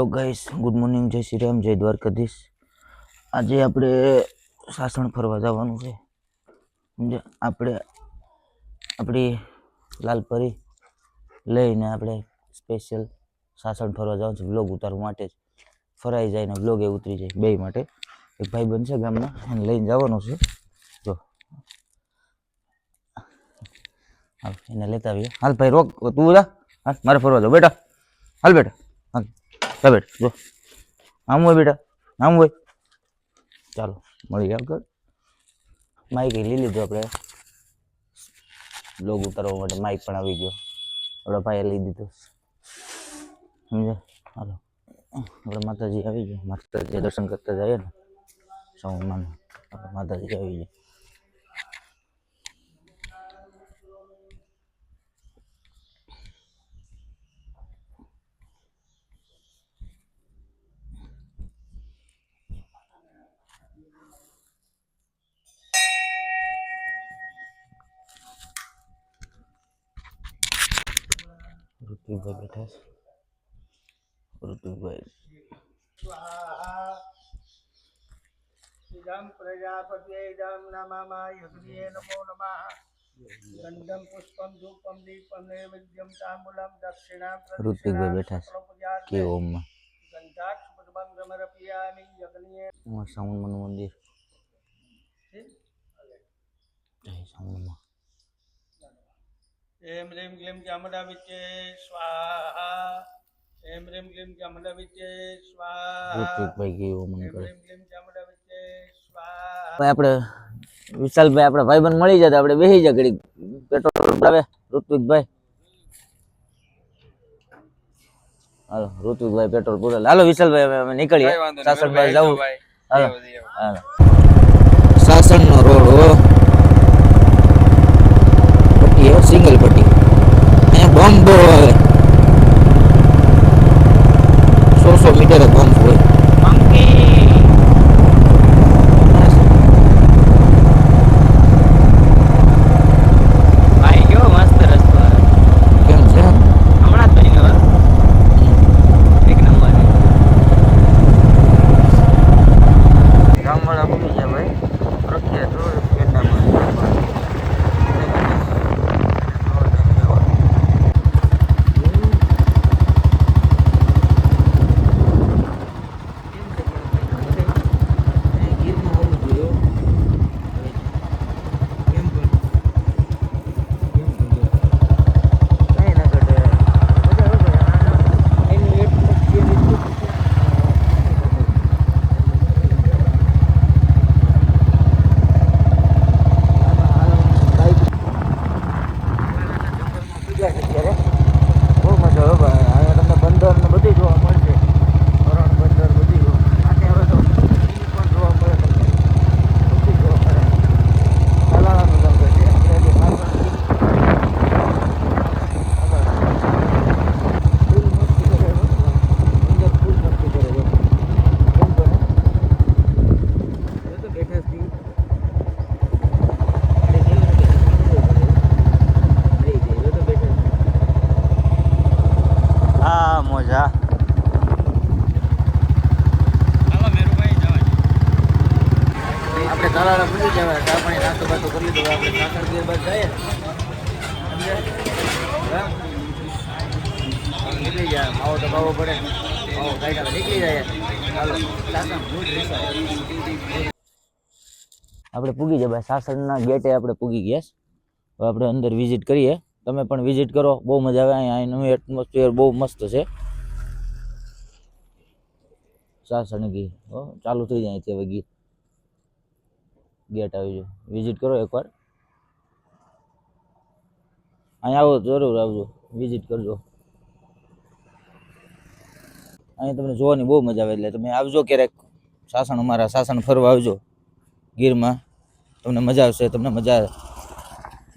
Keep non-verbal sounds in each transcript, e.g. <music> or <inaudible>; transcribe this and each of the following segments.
તો guys good morning જય શ્રી રામ, જય દ્વારકાધીશ. આજે આપણે સાસણ ફરવા જવાનું છે. આપણે, આપણી લાલપરી લઈને આપણે સ્પેશિયલ સાસણ ફરવા જવાનું છે. બ્લોગ ઉતારવા માટે જ. ફરાઈ જાય ને બ્લોગ એ ઉતરી જાય બે માટે. એક ભાઈ બનશે ગામના એને લઈને જવાનું છે. જો. એને લેતા આવીએ. હાલ ભાઈ, રોક, તું જા. હાલ, મારે ફરવા જાવ. બેટા. હાલ બેટા. હાલ. જા બેટ, જો. આમ હોય બેટા, આમ હોય. ચાલો, મળી ગયા આગળ. માઇક લઈ લીધું આપણે. લોગ ઉતારવા માટે માઇક પણ આવી ગયો. આપણા ભાઈએ લઈ દીધો. સમજ્યા? હાલો. આપણે માતાજી આવી ગયા. માતાજી દર્શન કરતા જઈએ ને. સૌ માતાજી આવી ગયા. ઋતુભાઈ બેઠા છે. ઋતુભાઈ પ્રજાપતિ નમો નમઃ. ગંધમ પુષ્પમ ધૂપમ દીપમ નૈવેદ્યમ તાંબુલમ દક્ષિણા ઋતિકભાઈ બેઠા છે. કે ઓમમાં? સાઉન્ડ મનું મંદિર. સાઉન્ડમાં એમ રેમ ગ્લેમ ચામડા વિચે સ્વાહા. એમ રેમ ગ્લેમ ચામડા વિચે સ્વાહા. ભાઈ ગયો આપણે વિશાલભાઈ આપણા મળી જાય આપણે બેસી જાય ઘડી પેટ્રોલ ભરાવે. ઋત્વિકભાઈ. હાલો ઋત્વિકભાઈ પેટ્રોલ પૂરેલ હાલો વિશાલભાઈ હવે અમે નીકળીએ. સાસણભાઈ જવું હાલો. હાલો. સાસણનો રોડ હો. સો સો મીટર બોમ્બ હોય ભાઈ કેવો મસ્ત રસ્તો આવે. કેમ છે હમણાં જ બન્યો હો. એક નંબર ગામવાળા ભૂલી ગયા ભાઈ પ્રખ્યાત હોય પેંડામાં બહુ મજા આવે ભાઈ અહીંયા તમને બંદર ને બધું જોવા મળશે હરણ બંદર બધું જોવા માટે હવે તો ઈ પણ જોવા મળે તમને બધું જોવા મળે તાલાળાનું જંગલ છે આપણે હજી પાછળ ફૂલ મસ્તી કરે છે. અંદર ફૂલ મસ્તી કરે છે. કેમ બને? જો તો બેઠા છીએ. આપણે જેવું ને કે લઈ જઈએ. જો તો બેઠા છીએ. આ મોજા હાલો મેરુભાઈ જવા આપણે તાલાળા પૂરી જવા ચા પાણી નાસ્તો બાસ્તો કરી લીધો હવે આપણે સાસણ ગીર બાદ જઈએ સમજ્યા? હા? નીકળી જાય માવો તો ખાવો પડે માવો ખાઈ ખાઈ નીકળી જાય ચાલો સાસણ ભૂજ આપણે પૂગી જાય ભાઈ, સાસણના ગેટે આપણે પૂગી ગયા છે. હવે આપણે અંદર વિઝિટ કરીએ. તમે પણ વિઝિટ કરો, બહુ મજા આવે. અહીંયા અહીંનું એટમોસ્ફિયર બહુ મસ્ત છે. સાસણ ગી હો, ચાલુ થઈ જાય અહીંથી હવે ગીત ગેટ આવી જાય વિઝિટ કરો એકવાર. અહીંયા આવો, જરૂર આવજો. વિઝિટ કરજો. અહીંયા તમને જોવાની બહુ મજા આવે એટલે તમે આવજો ક્યારેક. સાસણ, અમારા સાસણ ફરવા આવજો. ગીરમાં. તમને મજા આવશે, તમને મજા આવે.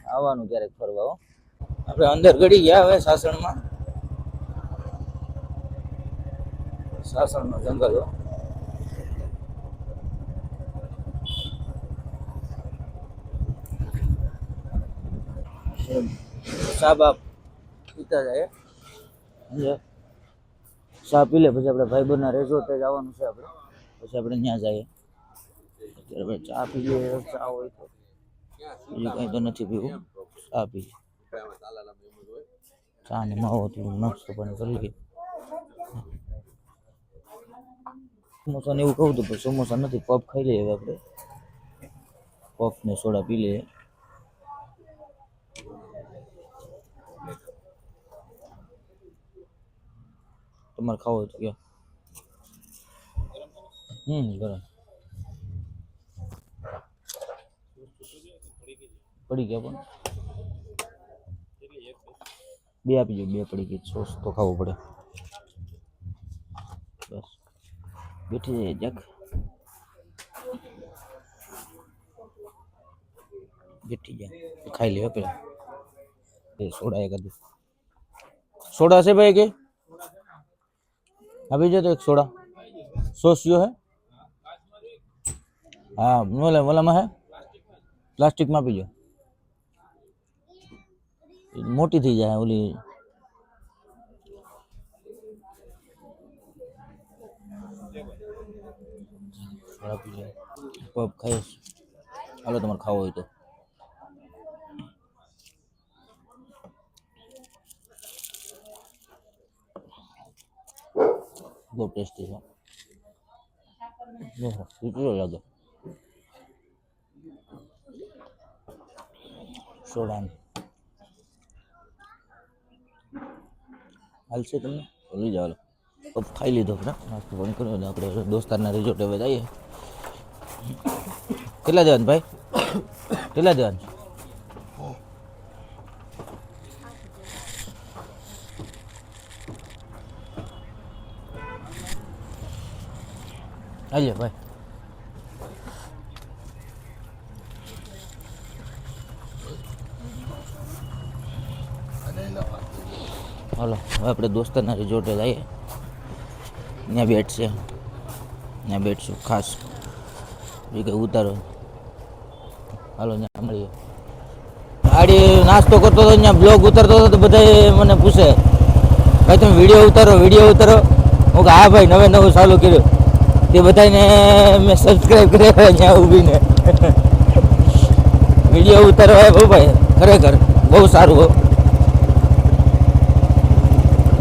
આવવાનું ક્યારેક ફરવા હો. આપણે અંદર ગળી ગયા હવે સાસણમાં. સાસણનો જંગલ હો. ચા બાપ પીતા જાય. સમજ્યા ચા પી લે, પછી આપણે ભાઈબંધના રેઝોર્ટે જવાનું છે આપણે. પછી આપણે ત્યાં જઈએ. અત્યારે ભાઈ ચા પી લઈએ, ચા હોય તો. બીજું કંઈ તો નથી પીવું. ચા પી ચા ને માવો થોડું નાસ્તો પાણી કરી લઈએ. સમોસા ને એવું કહું તો પણ સમોસા નથી, પફ ખાઈ લઈએ હવે આપણે. પફ ને સોડા પી લઈએ. તમારે ખાવો હોય તો કયો? હમ, ગરમ. પડી ગયા પણ. બે આપી દો, બે પડી ગઈ. સોસ તો ખાવું પડે. બસ. બેઠી જાય જગ. બેઠી જાય ખાઈ લેવા પેલા. એ સોડા એક હતું સોડા છે ભાઈ કે? अभी जो तो एक सोडा सॉस जो है हाँ वाला वाला में है प्लास्टिक में पीजो મોટી થઈ જાય ઓલી સોડા પી લે પપ ખાઈશ હાલો તમારે ખાવો હોય તો બહુ ટેસ્ટી છે ઓહો, કેટલો લાગે સોડા હાલશે તમને? તો લઈ જાઓ પપ ખાઈ લીધો આપણે નાસ્તો પાણી કર્યો ને આપણે દોસ્તારના રિઝોર્ટ હવે જઈએ કેટલા દેવાનું ભાઈ? <coughs> કેટલા દેવાનું આવીએ ભાઈ હાલો હવે આપણે દોસ્તના રિઝોર્ટે જઈએ ત્યાં બેઠશે. ત્યાં બેઠશું, ખાસ. એ કંઈ ઉતારો. હાલો, ત્યાં મળીએ. ગાડી નાસ્તો કરતો હતો, ત્યાં બ્લોગ ઉતારતો હતો, તો બધા મને પૂછે, ભાઈ, તમે વીડિયો ઉતારો વીડિયો ઉતારો? હું કે હા, ભાઈ, નવે નવું ચાલુ કર્યું. તે બધાને મેં સબસ્ક્રાઈબ કર્યા અહીંયા ઊભીને. વીડિયો ઉતારવા બહુ ભાઈ, ખરેખર બહુ સારું હો.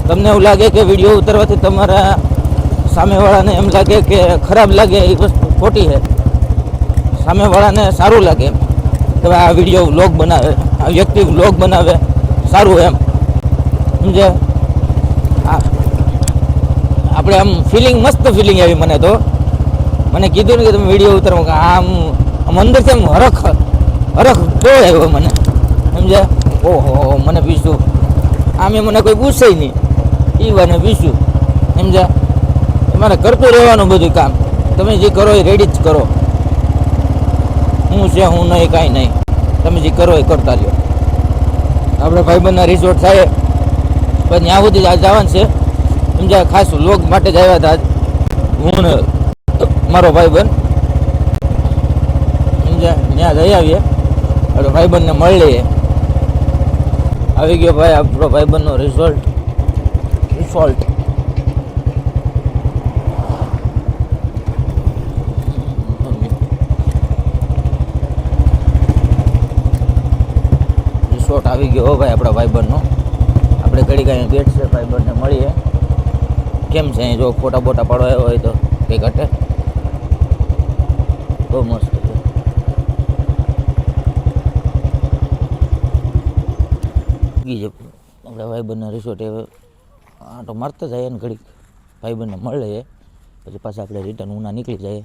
તમને એવું લાગે કે વીડિયો ઉતારવાથી તમારા સામેવાળાને એમ લાગે કે ખરાબ લાગે એ વસ્તુ ખોટી છે. સામેવાળાને સારું લાગે કે ભાઈ આ વીડિયો વ્લોગ બનાવે, આ વ્યક્તિ વ્લોગ બનાવે, સારું એમ. સમજે આપણે આમ ફિલિંગ મસ્ત ફિલિંગ આવી મને તો. મને કીધું ને કે તમે વીડિયો ઉતરો. કે આમ આમ અંદરથી આમ હરખ હરખ બહુ આવ્યો મને. સમજ્યા? ઓહો, મને પીશું આમે મને કોઈ પૂછે નહીં. એ વાને પીશું સમજ્યા? મારે કરતું રહેવાનું બધું કામ. તમે જે કરો એ રેડી જ કરો. હું છે, હું નહીં, કાંઈ નહીં. તમે જે કરો એ કરતા રહ્યો. આપણે ભાઈબંધના રિસોર્ટ થાય. પણ ત્યાં સુધી જવાનું છે. સમજ્યા ખાસ લોક માટે જ આવ્યા હતા હું મારો ભાઈબંધ. સમજ્યા ત્યાં જઈ આવીએ. આપણે ભાઈબંધને મળી લઈએ. આવી ગયો ભાઈ આપણો ભાઈબંધનો રિઝલ્ટ રિસોલ્ટ રિસોર્ટ આવી ગયો ભાઈ આપણા ભાઈબંધનો. આપણે ઘડી કાંઈ બેઠશે ભાઈબંધને મળીએ. કેમ છે? જો ફોટા બોટા પાડવા હોય તો કંઈ ઘટે? બહુ મસ્ત છે. આપણે ભાઈબંધના રિસોર્ટ હવે આટો મારતા જઈએ ને ઘડીક. ભાઈબંધને મળે પછી પાછા આપણે રિટર્ન ઉના નીકળી જઈએ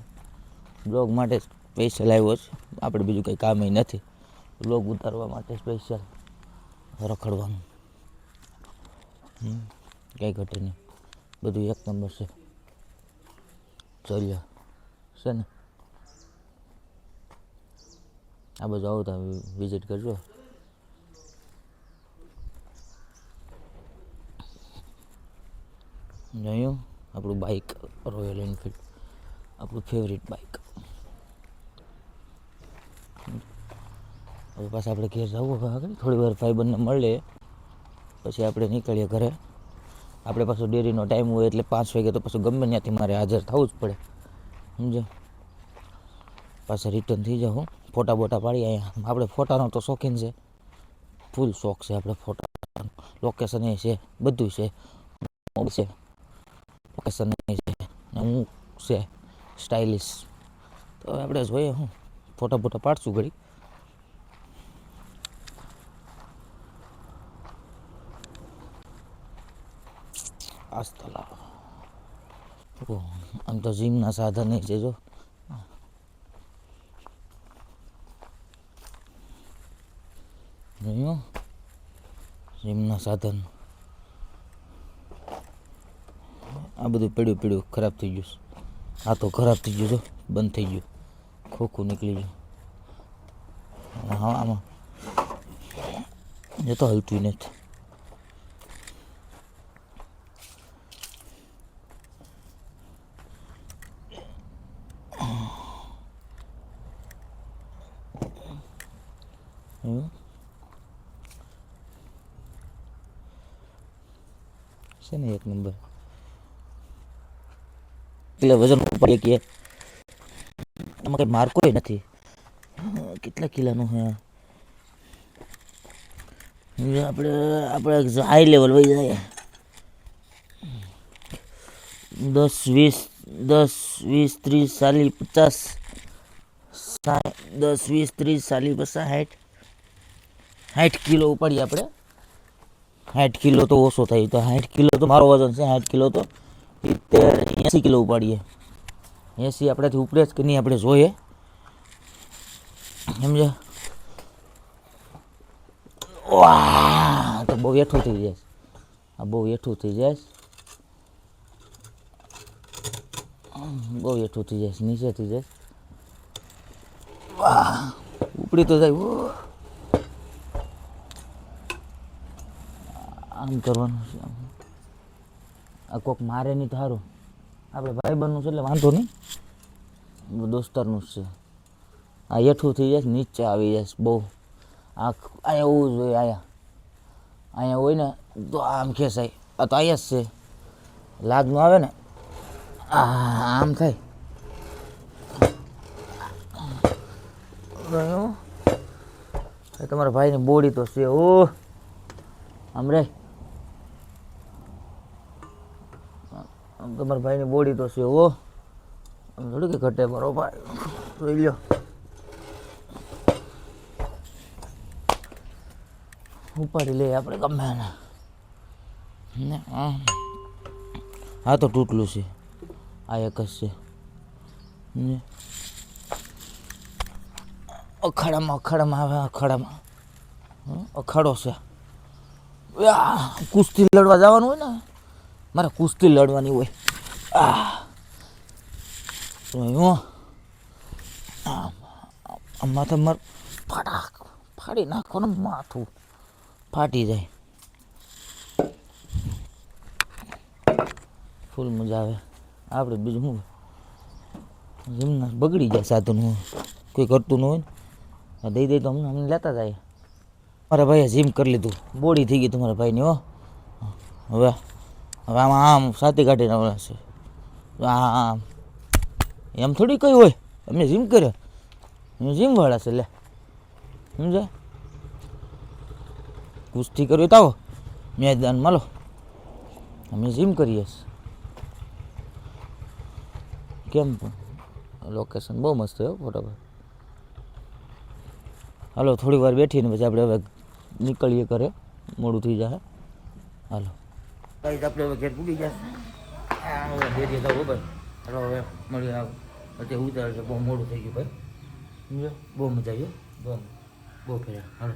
બ્લોગ માટે સ્પેશિયલ આવ્યો છે. આપણે બીજું કંઈ કામ નથી. બ્લોગ ઉતારવા માટે સ્પેશિયલ રખડવાનું. કંઈ ઘટે નહીં. બધું એક નંબર છે. ચાલ્યા. છે ને? આ બાજુ આવો તો વિઝિટ કરજો. જોયું આપણું બાઇક રોયલ એન્ફિલ્ડ આપણું ફેવરિટ બાઇક હવે પાછા આપણે ઘેર જવું આગળ. થોડી વાર ભાઈબંધને મળીએ. પછી આપણે નીકળીએ ઘરે. આપણે પાછો ડેરીનો ટાઈમ હોય એટલે પાંચ વાગે તો પાછું ગમે ત્યાંથી મારે હાજર થવું જ પડે. સમજો? પાછા રિટર્ન થઈ જાઉં ફોટા બોટા પાડી અહીંયા આપણે ફોટાનો તો શોખીન છે. ફૂલ શોખ છે આપણે ફોટા લોકેશન એ છે, બધું છે. છે. લોકેશન છે. હું છે સ્ટાઇલિશ તો આપણે જોઈએ હું. ફોટા બોટા પાડશું ઘડી આસ્તલા ઓહ, આમ તો જીમના સાધન છે જો. જોયું? જીમના સાધન. આ બધું પીડ્યું પીડ્યું ખરાબ થઈ ગયું. આ તો ખરાબ થઈ ગયું જો. બંધ થઈ ગયું. ખોખું નીકળી ગયું. હા આમાં. એ તો હલતું નથી હમ. છે ને એક નંબર એટલે વજન ઉપાડીએ કે એમાં કઈ માર્કો નથી. કેટલા કિલોનું હે આપણે આપણે હાઈ લેવલ વહી જાય. દસ, વીસ દસ, વીસ, ત્રીસ, ચાલીસ, પચાસ દસ, વીસ, ત્રીસ, ચાલીસ, પચાસ, સાઠ. સાઠ કિલો ઉપાડીએ આપણે. સાઠ કિલો તો ઓછો થાય. તો સાઠ કિલો તો મારો વજન છે, સાઠ કિલો તો સિત્તેર એંસી કિલો ઉપાડીએ. એંસી આપણાથી ઉપરે જ કે નહીં આપણે જોઈએ. સમજ્યા? વાહ, તો બહુ એઠું થઈ જાય. આ બહુ એઠું થઈ જાય. બહુ એઠું થઈ જાય, નીચે થઈ જાય. વાહ, ઉપડી તો જાય. આમ કરવાનું છે. આ કોક મારે નહીં તો આપણે ભાઈબંધનું છે એટલે વાંધો નહીં. દોસ્તારનું જ છે. આ હેઠું થઈ જાય નીચે આવી જાય બહુ. આ અહીંયા હોવું જોઈએ અહીંયા અહીંયા હોય ને, તો આમ ખેંચાય. આ તો અહીંયા જ છે. લાગનું આવે ને. આમ થાય. તમારા ભાઈની બોડી તો છે ઓ આમ રે. તમારા ભાઈની બોડી તો છે આમ થોડું કે ઘટે મારો ભાઈ. જોઈ લ્યો. ઉપાડી લઈએ આપણે ગમે ને હા. તો તૂટલું છે. આ એક જ છે. ને. અખાડામાં અખાડામાં આવે અખાડામાં. હં, અખાડો છે. કુસ્તી લડવા જવાનું હોય ને? મારે કુસ્તી લડવાની હોય. આ જોયું આમ માથે માર ફાટાક ફાડી ને માથું ફાટી જાય ફૂલ મજા આવે. આપણે બીજું શું? જીમના બગડી જાય સાધન. કોઈ કરતું ન હોય ને. દઈ દઈ તો અમને અમને લેતા જાય. મારા ભાઈએ જીમ કરી લીધું. બોડી થઈ ગઈ તમારા ભાઈની, હો. હવે હવે આમાં આમ સાથી કાઢીને આવે છે એમ થોડી કઈ હોય. અમે જીમ કરે અમે જીમ વાળા છે, લે. સમજે કુસ્તી કરવી તો આવો મેદાન માલો અમે જીમ કરીએ કેમ લોકેશન બહુ મસ્ત છે ફોટો હાલો, થોડી વાર બેઠીને પછી આપણે હવે નીકળીએ ઘરે. મોડું થઈ જાય હાલો. આપણે ઘેર પૂગી જશે હવે ડેરી તો ભાઈ હાલો, હવે મળી આવ. અત્યારે ઉતાર છે, બહુ મોડું થઈ ગયું, ભાઈ. બહુ મજા આવી. બહુ બહુ ફર્યા હાલો.